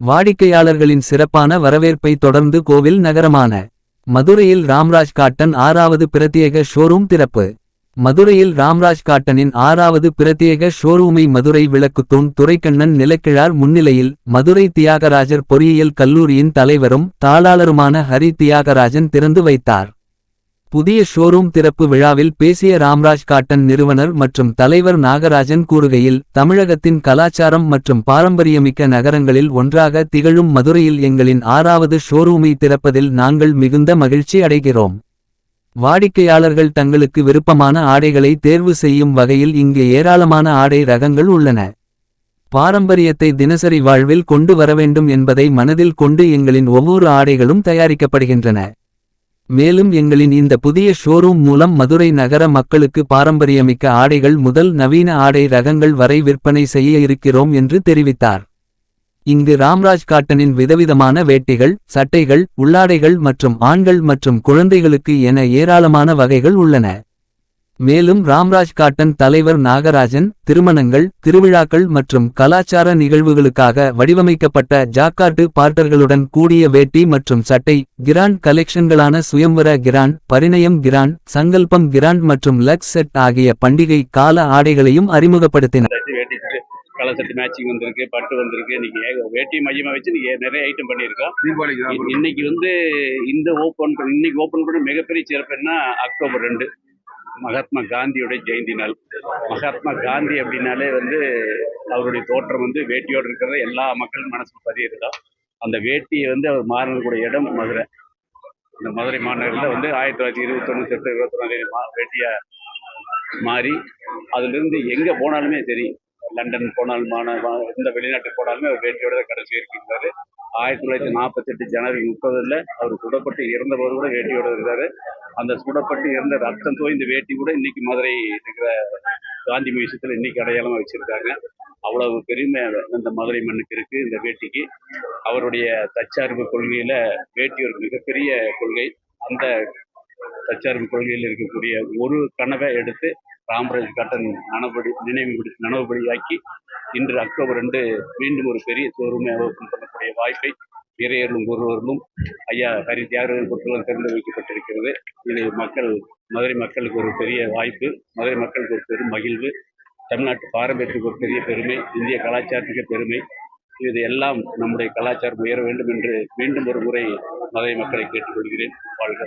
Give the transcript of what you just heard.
வாடிக்கையாளர்களின் சிறப்பான வரவேற்பை தொடர்ந்து கோவில் நகரமான மதுரையில் ராம்ராஜ் காட்டன் ஆறாவது பிரத்யேக ஷோரூம் திறப்பு. மதுரையில் ராம்ராஜ் காட்டனின் ஆறாவது பிரத்யேக ஷோரூமை மதுரை விளக்குத்தூண் துரைக்கண்ணன் நிலக்கிழார் முன்னிலையில் மதுரை தியாகராஜர் பொறியியல் கல்லூரியின் தலைவரும் தாளாளருமான ஹரி தியாகராஜன் திறந்து வைத்தார். புதிய ஷோரூம் திறப்பு விழாவில் பேசிய ராம்ராஜ் காட்டன் நிறுவனர் மற்றும் தலைவர் நாகராஜன் கூறுகையில் தமிழகத்தின் கலாச்சாரம் மற்றும் பாரம்பரியமிக்க நகரங்களில் ஒன்றாக திகழும் மதுரையில் எங்களின் ஆறாவது ஷோரூமை திறப்பதில் நாங்கள் மிகுந்த மகிழ்ச்சி அடைகிறோம். வாடிக்கையாளர்கள் தங்களுக்கு விருப்பமான ஆடைகளை தேர்வு செய்யும் வகையில் இங்கு ஏராளமான ஆடை ரகங்கள் உள்ளன. பாரம்பரியத்தை தினசரி வாழ்வில் கொண்டு வரவேண்டும் என்பதை மனதில் கொண்டு எங்களின் ஒவ்வொரு ஆடைகளும் தயாரிக்கப்படுகின்றன. மேலும் எங்களின் இந்த புதிய ஷோரூம் மூலம் மதுரை நகர மக்களுக்கு பாரம்பரியமிக்க ஆடைகள் முதல் நவீன ஆடை ரகங்கள் வரை விற்பனை செய்ய இருக்கிறோம் என்று தெரிவித்தார். இங்கு ராம்ராஜ் காட்டனின் விதவிதமான வேட்டிகள் சட்டைகள் உள்ளாடைகள் மற்றும் ஆண்கள் மற்றும் குழந்தைகளுக்கு என ஏராளமான வகைகள் உள்ளன. மேலும் ராம்ராஜ் காட்டன் தலைவர் நாகராஜன் திருமணங்கள் திருவிழாக்கள் மற்றும் கலாச்சார நிகழ்வுகளுக்காக வடிவமைக்கப்பட்ட ஜாக்கார்டு பார்ட்டர்களுடன் கூடிய வேட்டி மற்றும் சட்டை grand கலெக்ஷன்களான Swayamvara grand Parinayam grand Sankalpam grand மற்றும் லக்ஸ் செட் ஆகிய பண்டிகை கால ஆடைகளையும் அறிமுகப்படுத்தினார். கலர் செட்டு மேட்சிங் வந்திருக்கு பட்டு வந்திருக்கு. இன்னைக்கு வேட்டி மையமா வச்சு நிறைய ஐட்டம் பண்ணியிருக்கோம். இன்னைக்கு வந்து இந்த ஓப்பன் இன்னைக்கு ஓப்பன் பண்ண மிகப்பெரிய சிறப்பு என்ன? அக்டோபர் ரெண்டு. மகாத்மா காந்தியோட ஜெயந்தி நாள். மகாத்மா காந்தி அப்படின்னாலே வந்து அவருடைய தோற்றம் வந்து வேட்டியோடு இருக்கிறத. எல்லா மக்கள் மனசுல பதியிருக்கோம் அந்த வேட்டியை வந்து அவர் மாறினக்கூடிய இடம் மதுரை. இந்த மதுரை மாநகரில் வந்து ஆயிரத்தி தொள்ளாயிரத்தி இருபத்தி தொண்ணூத்தி எட்டு இருபத்தி மா வேட்டியை மாறி அதுலேருந்து எங்கே போனாலுமே சரி லண்டன் போனாலும் மான- எந்த வெளிநாட்டுக்கு போனாலுமே அவர் வேட்டியோட தான் கடைசி இருக்கின்றாரு ஆயிரத்தி தொள்ளாயிரத்தி நாற்பத்தெட்டு ஜனவரி முப்பதுல அவர் சுடப்பட்டு இறந்தவர் கூட வேட்டியோட இருந்தாரு அந்த சுடப்பட்டு இறந்த ரத்தம் தோய்ந்த வேட்டி கூட இன்னைக்கு மதுரை இருக்கிற காந்தி மியூசியத்தில் இன்னைக்கு அடையாளமாக வச்சிருக்காங்க. அவ்வளவு பெருமை இந்த மதுரை மண்ணுக்கு இருக்கு இந்த வேட்டிக்கு. அவருடைய தற்சார்பு கொள்கையில வேட்டி ஒரு மிகப்பெரிய கொள்கை. அந்த தற்சார்பு கொள்கையில் இருக்கக்கூடிய ஒரு கனவை எடுத்து ராமராஜ் கட்டன் நனபடி நினைவுபடி நனவுபடியாக்கி இன்று அக்டோபர் ரெண்டு மீண்டும் ஒரு பெரிய ஷோரூமை ஓப்பன் பண்ணக்கூடிய வாய்ப்பை இறையர்களும் ஒருவர்களும் ஐயா ஹரி தியாகர்கள் பொருட்களும் திறந்து வைக்கப்பட்டிருக்கிறது. இது மக்கள் மதுரை மக்களுக்கு ஒரு பெரிய வாய்ப்பு மதுரை மக்களுக்கு ஒரு பெரும் மகிழ்வு தமிழ்நாட்டு பாரம்பரியத்துக்கு ஒரு பெரிய பெருமை இந்திய கலாச்சாரத்துக்கு பெருமை. இது எல்லாம் நம்முடைய கலாச்சாரம் உயர வேண்டும் என்று மீண்டும் ஒரு முறை மதுரை மக்களை கேட்டுக்கொள்கிறேன். வாழ்க